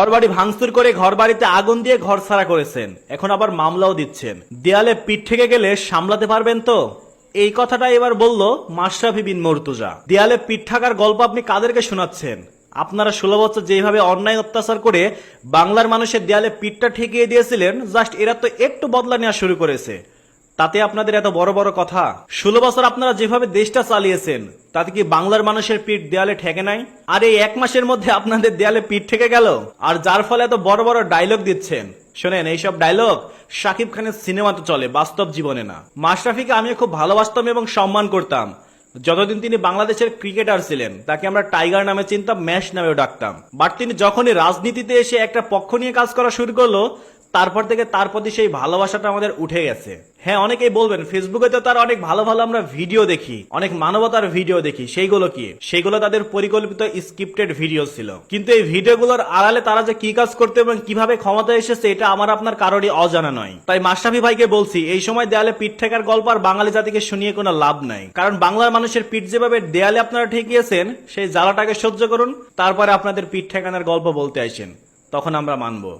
ঘরবাড়ি ভাঙচুর করে ঘরবাড়িতে আগুন দিয়ে ঘর ছাড়া করেছেন। এখন আবার মামলাও দিচ্ছেন। দেয়ালে পিঠ থেকে গেলে সামলাতে পারবেন তো? এই কথাটা এবার বলল মাশরাফি বিন মর্তুজা। দেয়ালে পিঠ থাকার গল্প আপনি কাদেরকে শোনাচ্ছেন? আপনারা ষোলো বছর যেভাবে অন্যায় অত্যাচার করে বাংলার মানুষের দেয়ালে পিঠটা ঠেকিয়ে দিয়েছিলেন, জাস্ট এরা তো একটু বদলা নেওয়া শুরু করেছে। তাতে আপনাদের এত বড় বড় কথা? ষোলো বছর আপনারা যেভাবে দেশটা চালিয়েছেন তাতে কি বাংলার মানুষের পিঠ দেয়ালে ঠেকে নাই? আর এই এক মাসের মধ্যে আপনাদের দেয়ালে পিঠ ঠেকে গেল? আর যার ফলে এত বড় বড় ডায়লগ দিচ্ছেন? শোনেন, এইসব ডায়লগ শাকিব খানের সিনেমাতে চলে, বাস্তব জীবনে না। মাশরাফিকে আমি খুব ভালোবাসতাম এবং সম্মান করতাম। যতদিন তিনি বাংলাদেশের ক্রিকেটার ছিলেন, তাকে আমরা টাইগার নামে চিনতাম ম্যাশ নামেও ডাকতাম। বাট তিনি যখনই রাজনীতিতে এসে একটা পক্ষ নিয়ে কাজ করা শুরু করল তারপর থেকে তার প্রতি সেই ভালোবাসাটা আমাদের উঠে গেছে। হ্যাঁ অনেকেই বলবেন ফেসবুকে তো তার অনেক ভালো ভালো আমরা ভিডিও দেখি, অনেক মানবতার ভিডিও দেখি, সেইগুলো কি? সেইগুলো তাদের পরিকল্পিত স্ক্রিপ্টেড ভিডিও ছিল। কিন্তু এই ভিডিওগুলোর আড়ালে তারা যে কি কাজ করতে এবং কীভাবে ক্ষমতা এসেছে, এটা আমার আপনার কারোরই অজানা নয়। তাই মাশরাফি ভাইকে বলছি, এই সময় দেয়ালে পিঠ ঠেকার গল্প আর বাঙালি জাতিকে শুনিয়ে কোনো লাভ নাই। কারণ বাংলার মানুষের পিঠ যেভাবে দেয়ালে আপনারা ঠেকিয়েছেন, সেই জ্বালাটাকে সহ্য করুন, তারপরে আপনাদের পিঠ ঠেকানোর গল্প বলতে আসেন। তখন আমরা মানবো।